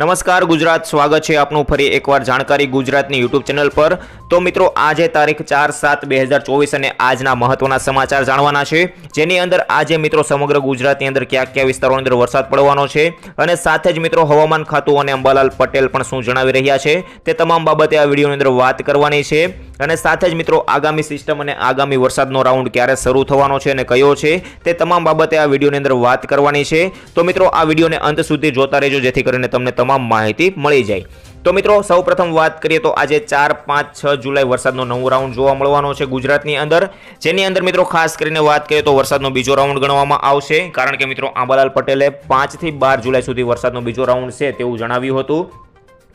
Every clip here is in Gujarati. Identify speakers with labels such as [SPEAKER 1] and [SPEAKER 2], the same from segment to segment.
[SPEAKER 1] નમસ્કાર, ગુજરાત સ્વાગત છે આપનું ફરી એકવાર જાણકારી ગુજરાતની યુટ્યુબ ચેનલ પર. તો મિત્રો, આજે તારીખ ચાર સાત બે હજાર ચોવીસ અને આજના મહત્વના સમાચાર જાણવાના છે. જેની અંદર આજે મિત્રો સમગ્ર ગુજરાતની અંદર કયા કયા વિસ્તારોની અંદર વરસાદ પડવાનો છે અને સાથે જ મિત્રો હવામાન ખાતું અને અંબાલાલ પટેલ પણ શું જણાવી રહ્યા છે તે તમામ બાબતે આ વિડીયોની અંદર વાત કરવાની છે. અને સાથે જ મિત્રો, આગામી સિસ્ટમ અને આગામી વરસાદનો રાઉન્ડ ક્યારે શરૂ થવાનો છે અને કયો છે, તે તમામ બાબતે આ વિડીયોની અંદર વાત કરવાની છે. તો મિત્રો, આ વિડીયોને અંત સુધી જોતા રહેજો, જેથી કરીને તમને તમામ માહિતી મળી જાય. તો મિત્રો, સૌપ્રથમ વાત કરીએ તો આજે ચાર, પાંચ, છ જુલાઈ વરસાદનો નવો રાઉન્ડ જોવા મળવાનો છે ગુજરાતની અંદર. જેની અંદર મિત્રો, ખાસ કરીને વાત કરીએ તો વરસાદનો બીજો રાઉન્ડ ગણવામાં આવશે. કારણ કે મિત્રો, આંબાલાલ પટેલે પાંચથી બાર જુલાઈ સુધી વરસાદનો બીજો રાઉન્ડ છે તેવું જણાવ્યું હતું.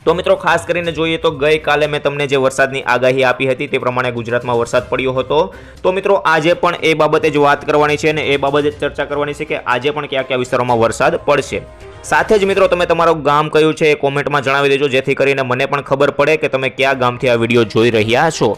[SPEAKER 1] તો મિત્રો, ખાસ કરીને જોઈએ તો ગઈકાલે મેં તમને જે વરસાદની આગાહી આપી હતી તે પ્રમાણે ગુજરાતમાં વરસાદ પડ્યો હતો. તો મિત્રો, આજે પણ એ બાબતે જ વાત કરવાની છે અને એ બાબતે ચર્ચા કરવાની છે કે આજે પણ કયા કયા વિસ્તારોમાં વરસાદ પડશે. સાથે જ મિત્રો, તમે તમારું ગામ કયું છે એ કોમેન્ટમાં જણાવી દેજો, જેથી કરીને મને પણ ખબર પડે કે તમે કયા ગામથી આ વીડિયો જોઈ રહ્યા છો.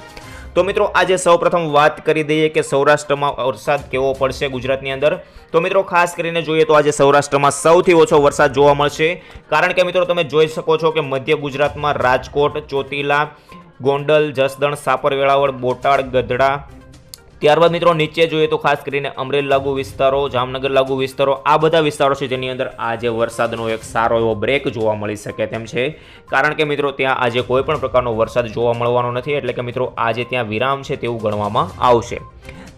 [SPEAKER 1] તો મિત્રો, આજે સૌપ્રથમ વાત કરી દઈએ કે સૌરાષ્ટ્રમાં વરસાદ કેવો પડશે ગુજરાતની અંદર. તો મિત્રો, ખાસ કરીને જોઈએ તો આજે સૌરાષ્ટ્રમાં સૌથી ઓછો વરસાદ જોવા મળશે. કારણ કે મિત્રો, તમે જોઈ શકો છો કે મધ્ય ગુજરાતમાં રાજકોટ, ચોટીલા, ગોંડલ, જસદણ સાપર વેળાવળ બોટાદ, ગઢડા ત્યારબાદ મિત્રો નીચે જોઈએ તો ખાસ કરીને અમરેલી લાગુ વિસ્તારો, જામનગર લાગુ વિસ્તારો, આ બધા વિસ્તારો છે જેની અંદર આજે વરસાદનો એક સારો એવો બ્રેક જોવા મળી શકે તેમ છે. કારણ કે મિત્રો ત્યાં આજે કોઈ પણ પ્રકારનો વરસાદ જોવા મળવાનો નથી, એટલે કે મિત્રો આજે ત્યાં વિરામ છે તેવું ગણવામાં આવશે.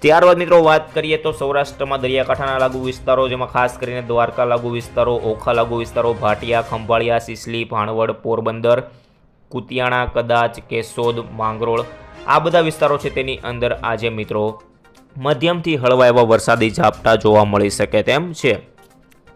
[SPEAKER 1] ત્યારબાદ મિત્રો વાત કરીએ તો સૌરાષ્ટ્રમાં દરિયાકાંઠાના લાગુ વિસ્તારો, જેમાં ખાસ કરીને દ્વારકા લાગુ વિસ્તારો, ઓખા લાગુ વિસ્તારો, ભાટિયા, ખંભાળિયા, સિસલી, ભાણવડ, પોરબંદર કુતિયાણા, કદાચ કેશોદ માંગરોળ આ બધા વિસ્તારો છે તેની અંદર આજે મિત્રો મધ્યમથી હળવા એવા વરસાદી ઝાપટા જોવા મળી શકે તેમ છે.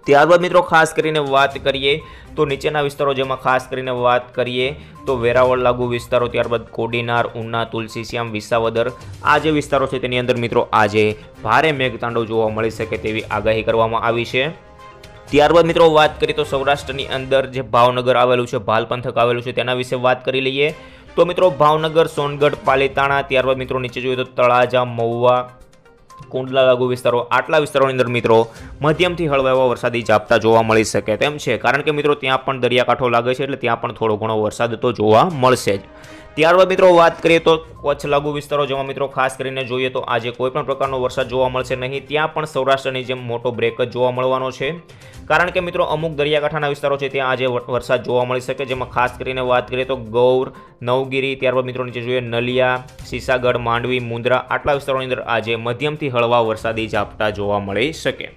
[SPEAKER 1] ત્યારબાદ મિત્રો ખાસ કરીને વાત કરીએ તો નીચેના વિસ્તારો જેમાં ખાસ કરીને વાત કરીએ તો વેરાવળ લાગુ વિસ્તારો, ત્યારબાદ કોડીનાર, ઉના તુલસીશ્યામ વિસાવદર આ જે વિસ્તારો છે તેની અંદર મિત્રો આજે ભારે મેઘતાંડવ જોવા મળી શકે તેવી આગાહી કરવામાં આવી છે. ત્યારબાદ મિત્રો વાત કરીએ તો સૌરાષ્ટ્રની અંદર જે ભાવનગર આવેલું છે ભાલ પંથક આવેલું છે, તેના વિશે વાત કરી લઈએ. તો મિત્રો ભાવનગર, સોનગઢ, પાલીતાણા, ત્યારબાદ મિત્રો નીચે જોઈએ તો તળાજા, મહુવા, કુંડલા લાગુ વિસ્તારો, આટલા વિસ્તારોની અંદર મિત્રો મધ્યમથી હળવા એવા વરસાદી ઝાપટા જોવા મળી શકે તેમ છે. કારણ કે મિત્રો ત્યાં પણ દરિયાકાંઠો લાગે છે, એટલે ત્યાં પણ થોડો ઘણો વરસાદ તો જોવા મળશે જ. ત્યારબાદ મિત્રો વાત કરીએ તો કચ્છ લાગુ વિસ્તારો, જેમાં મિત્રો ખાસ કરીને જોઈએ તો આજે કોઈપણ પ્રકારનો વરસાદ જોવા મળશે નહીં. ત્યાં પણ સૌરાષ્ટ્રની જેમ મોટો બ્રેક જ જોવા મળવાનો છે. કારણ કે મિત્રો અમુક દરિયાકાંઠાના વિસ્તારો છે ત્યાં આજે વરસાદ જોવા મળી શકે, જેમાં ખાસ કરીને વાત કરીએ તો ગૌર, નવગીરી, ત્યારબાદ મિત્રો નીચે જોઈએ નલિયા, સીસાગઢ, માંડવી, મુંદ્રા આટલા વિસ્તારોની અંદર આજે મધ્યમથી હળવા વરસાદી ઝાપટા જોવા મળી શકે.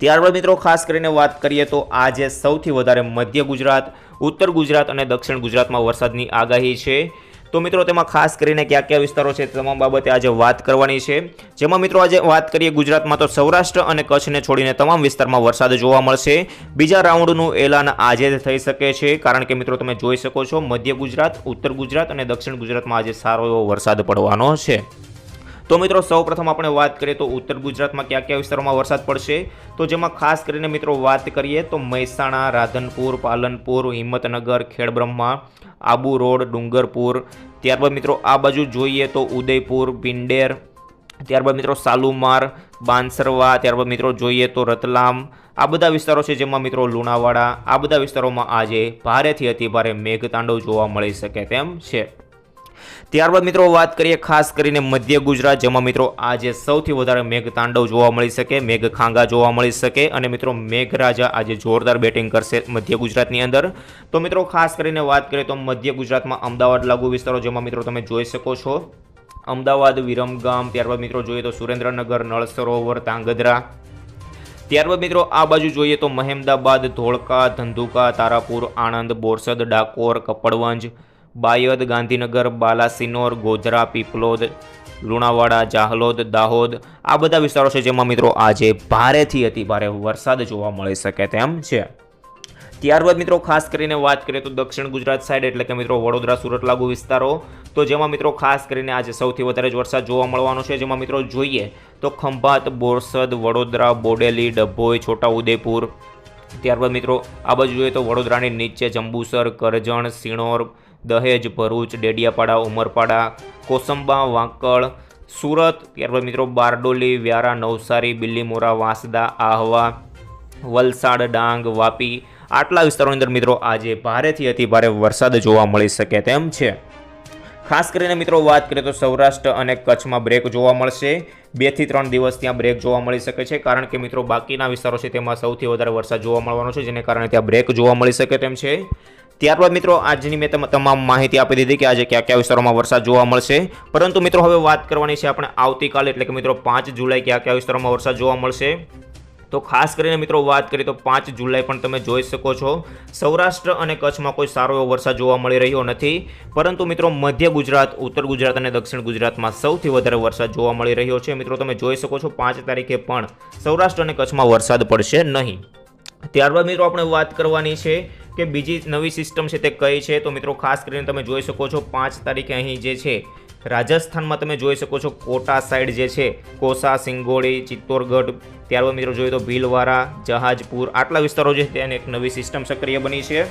[SPEAKER 1] ત્યારબાદ મિત્રો ખાસ કરીને વાત કરીએ તો આજે સૌથી વધારે મધ્ય ગુજરાત ઉત્તર ગુજરાત અને દક્ષિણ ગુજરાતમાં વરસાદની આગાહી છે. તો મિત્રો, તેમાં ખાસ કરીને કયા કયા વિસ્તારો છે તમામ બાબતે આજે વાત કરવાની છે. જેમાં મિત્રો, આજે વાત કરીએ ગુજરાતમાં તો સૌરાષ્ટ્ર અને કચ્છને છોડીને તમામ વિસ્તારમાં વરસાદ જોવા મળશે. બીજા રાઉન્ડનું એલાન આજે થઈ શકે છે. કારણ કે મિત્રો, તમે જોઈ શકો છો મધ્ય ગુજરાત, ઉત્તર ગુજરાત અને દક્ષિણ ગુજરાતમાં આજે સારો એવો વરસાદ પડવાનો છે. તો મિત્રો, સૌપ્રથમ આપણે વાત કરીએ તો ઉત્તર ગુજરાતમાં કયા કયા વિસ્તારોમાં વરસાદ પડશે? તો જેમાં ખાસ કરીને મિત્રો વાત કરીએ તો મહેસાણા, રાધનપુર, પાલનપુર, હિંમતનગર, ખેડબ્રહ્મા, આબુ રોડ, ડુંગરપુર. ત્યારબાદ મિત્રો, આ બાજુ જોઈએ તો ઉદયપુર, ભિંડેર. ત્યારબાદ મિત્રો, સાલુમાર, બાંસરવા. ત્યારબાદ મિત્રો, જોઈએ તો રતલામ. આ બધા વિસ્તારો છે જેમાં મિત્રો લુણાવાડા. આ બધા વિસ્તારોમાં આજે ભારેથી અતિ ભારે મેઘતાંડવ જોવા મળી શકે તેમ છે. ત્યારબાદ મિત્રો વાત કરીએ ખાસ કરીને મધ્ય ગુજરાત, જેમાં મિત્રો આજે સૌથી વધારે મેઘ તાંડવ જોવા મળી શકે મેઘ ખાંગા જોવા મળી શકે અને મિત્રો મેઘરાજા આજે જોરદાર બેટિંગ કરશે મધ્ય ગુજરાતની અંદર. તો મિત્રો ખાસ કરીને વાત કરીએ તો મધ્ય ગુજરાતમાં અમદાવાદ લાગુ વિસ્તારો, જેમાં મિત્રો તમે જોઈ શકો છો. અમદાવાદ, વિરમગામ, ત્યારબાદ મિત્રો જોઈએ તો સુરેન્દ્રનગર નળ સરોવર તાંગધ્રા. ત્યારબાદ મિત્રો આ બાજુ જોઈએ તો મહેમદાબાદ, ધોળકા, ધંધુકા, તારાપુર, આણંદ, બોરસદ, ડાકોર, કપડવંજ બાયદ ગાંધીનગર, બાલાસિનોર, ગોધરા, પીપલોદ, લુણાવાડા, જાહલોદ, દાહોદ આ બધા વિસ્તારો છે જેમાં મિત્રો આજે ભારેથી અતિ ભારે વરસાદ જોવા મળી શકે તેમ છે. ત્યારબાદ મિત્રો ખાસ કરીને વાત કરીએ તો દક્ષિણ ગુજરાત સાઈડ એટલે કે મિત્રો વડોદરા, સુરત લાગુ વિસ્તારો તો જેમાં મિત્રો ખાસ કરીને આજે સૌથી વધારે જ વરસાદ જોવા મળવાનો છે. જેમાં મિત્રો જોઈએ તો ખંભાત, બોરસદ, વડોદરા, બોડેલી, ડભોઈ, છોટાઉદેપુર. ત્યારબાદ મિત્રો આ બાજુ જોઈએ તો વડોદરાની નીચે જંબુસર, કરજણ, સિણોર દહેજ, ભરૂચ, ડેડિયાપાડા, ઉમરપાડા, કોસંબા, વાંકળ, સુરત ત્યારબાદ મિત્રો બારડોલી, વ્યારા, નવસારી, બિલ્લીમોરા, વાંસદા, આહવા, વલસાડ, ડાંગ, વાપી આટલા વિસ્તારોની અંદર મિત્રો આજે ભારેથી અતિ ભારે વરસાદ જોવા મળી શકે તેમ છે. ખાસ કરીને મિત્રો વાત કરીએ તો સૌરાષ્ટ્ર અને કચ્છમાં બ્રેક જોવા મળશે. બેથી ત્રણ દિવસ ત્યાં બ્રેક જોવા મળી શકે છે કારણ કે મિત્રો બાકીના વિસ્તારો છે તેમાં સૌથી વધારે વરસાદ જોવા મળવાનો છે જેને કારણે ત્યાં બ્રેક જોવા મળી શકે તેમ છે. ત્યારબાદ મિત્રો, આજની મેં તમામ માહિતી આપી દીધી કે આજે કયા કયા વિસ્તારોમાં વરસાદ જોવા મળશે. પરંતુ મિત્રો, હવે વાત કરવાની છે આપણે આવતીકાલે, એટલે કે મિત્રો, પાંચ જુલાઈ કયા કયા વિસ્તારોમાં વરસાદ જોવા મળશે. તો ખાસ કરીને મિત્રો, વાત કરીએ તો પાંચ જુલાઈ પણ તમે જોઈ શકો છો. સૌરાષ્ટ્ર અને કચ્છમાં કોઈ સારો એવો વરસાદ જોવા મળી રહ્યો નથી. પરંતુ મિત્રો, મધ્ય ગુજરાત, ઉત્તર ગુજરાત અને દક્ષિણ ગુજરાતમાં સૌથી વધારે વરસાદ જોવા મળી રહ્યો છે. મિત્રો, તમે જોઈ શકો છો, પાંચ તારીખે પણ સૌરાષ્ટ્ર અને કચ્છમાં વરસાદ પડશે નહીં. ત્યારબાદ મિત્રો, આપણે વાત કરવાની છે કે બીજી નવી સિસ્ટમ છે તે કઈ છે? તો મિત્રો, ખાસ કરીને તમે જોઈ શકો છો, પાંચ તારીખે અહીં જે છે, રાજસ્થાનમાં તમે જોઈ શકો છો, કોટા સાઈડ જે છે, કોસા સિંગોડી ચિત્તોરગઢ ત્યારબાદ મિત્રો જોઈએ તો ભીલવારા જહાજપુર, આટલા વિસ્તારો જે છે એક નવી સિસ્ટમ સક્રિય બની છે.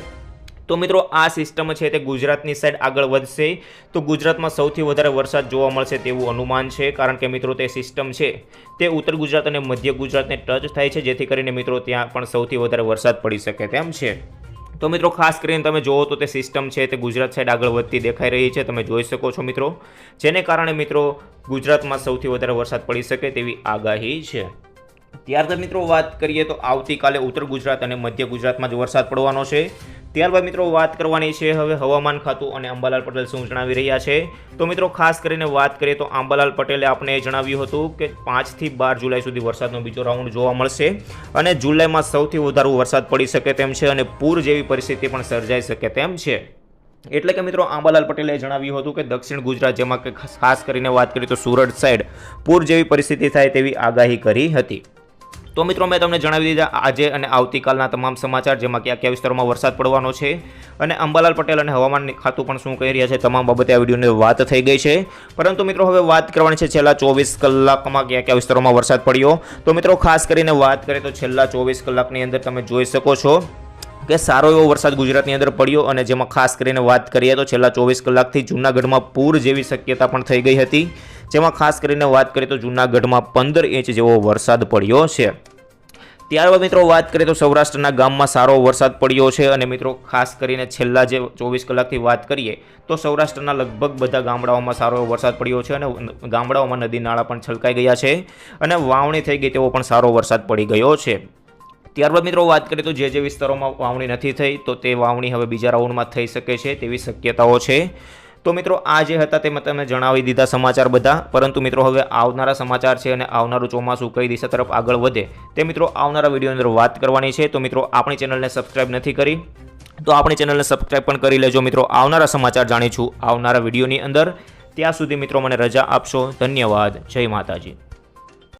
[SPEAKER 1] તો મિત્રો, આ સિસ્ટમ છે તે ગુજરાતની સાઈડ આગળ વધશે. તો ગુજરાતમાં સૌથી વધારે વરસાદ જોવા મળશે તેવું અનુમાન છે, કારણ કે મિત્રો તે સિસ્ટમ છે, તે ઉત્તર ગુજરાત અને મધ્ય ગુજરાતને ટચ થાય છે, જેથી કરીને મિત્રો ત્યાં પણ સૌથી વધારે વરસાદ પડી શકે તેમ છે. તો મિત્રો, ખાસ કરીને તમે જુઓ તો તે સિસ્ટમ છે, તે ગુજરાત સાઈડ આગળ વધતી દેખાઈ રહી છે, તમે જોઈ શકો છો મિત્રો. જેને કારણે મિત્રો, ગુજરાતમાં સૌથી વધારે વરસાદ પડી શકે તેવી આગાહી છે. ત્યારબાદ મિત્રો, વાત કરીએ તો આવતીકાલે ઉત્તર ગુજરાત અને મધ્ય ગુજરાતમાં જ વરસાદ પડવાનો છે. ત્યારબાદ મિત્રો વાત કરવાની છે હવે હવામાન ખાતું અને અંબાલાલ પટેલ શું જણાવી રહ્યા છે? તો મિત્રો ખાસ કરીને વાત કરીએ તો અંબાલાલ પટેલે આપણે જણાવ્યું હતું કે પાંચથી બાર જુલાઈ સુધી વરસાદનો બીજો રાઉન્ડ જોવા મળશે અને જુલાઈમાં સૌથી વધારે વરસાદ પડી શકે તેમ છે અને પૂર જેવી પરિસ્થિતિ પણ સર્જાઈ શકે તેમ છે. એટલે કે મિત્રો આંબાલાલ પટેલે જણાવ્યું હતું કે દક્ષિણ ગુજરાત જેમાં કે ખાસ કરીને વાત કરીએ તો સુરત સાઈડ પૂર જેવી પરિસ્થિતિ થાય તેવી આગાહી કરી હતી. તો મિત્રો, મેં તમને જણાવી દીધા આજે અને આવતીકાલના તમામ સમાચાર, જેમાં કયા કયા વિસ્તારોમાં વરસાદ પડવાનો છે. અને અંબાલાલ પટેલ અને હવામાન ખાતું પણ શું કહી રહ્યા છે, તમામ બાબતે આ વિડીયોની વાત થઈ ગઈ છે. પરંતુ મિત્રો, હવે વાત કરવાની છે છેલ્લા ચોવીસ કલાકમાં કયા કયા વિસ્તારોમાં વરસાદ પડ્યો. તો મિત્રો, ખાસ કરીને વાત કરીએ તો છેલ્લા ચોવીસ કલાકની અંદર તમે જોઈ શકો છો કે સારો એવો વરસાદ ગુજરાતની અંદર પડ્યો અને જેમાં ખાસ કરીને વાત કરીએ તો છેલ્લા ચોવીસ કલાકથી જૂનાગઢમાં પૂર જેવી શક્યતા પણ થઈ ગઈ હતી. જેમાં ખાસ કરીને વાત કરીએ તો જૂનાગઢમાં પંદર ઇંચ જેવો વરસાદ પડ્યો છે. ત્યારબાદ મિત્રો વાત કરીએ તો સૌરાષ્ટ્રના ગામમાં સારો વરસાદ પડ્યો છે અને મિત્રો ખાસ કરીને છેલ્લા જે ચોવીસ કલાકથી વાત કરીએ તો સૌરાષ્ટ્રના લગભગ બધા ગામડાઓમાં સારો વરસાદ પડ્યો છે અને ગામડાઓમાં નદી નાળા પણ છલકાઈ ગયા છે અને વાવણી થઈ ગઈ તેવો પણ સારો વરસાદ પડી ગયો છે. ત્યારબાદ મિત્રો વાત કરીએ તો જે જે વિસ્તારોમાં વાવણી નથી થઈ તો તે વાવણી હવે બીજા રાઉન્ડમાં થઈ શકે છે તેવી શક્યતાઓ છે. તો મિત્રો, આ જે હતા તે મેં તમને જણાવી દીધા સમાચાર બધા. પરંતુ મિત્રો, હવે આવનારા સમાચાર છે અને આવનારું ચોમાસું કઈ દિશા તરફ આગળ વધે તે મિત્રો, આવનારા વીડિયો અંદર વાત કરવાની છે. તો મિત્રો, આપણી ચેનલને સબસ્ક્રાઈબ નથી કરી, તો આપણી ચેનલને સબસ્ક્રાઇબ પણ કરી લેજો. મિત્રો, આવનારા સમાચાર જાણીશું આવનારા વિડીયોની અંદર. ત્યાં સુધી મિત્રો, મને રજા આપશો. ધન્યવાદ. જય માતાજી.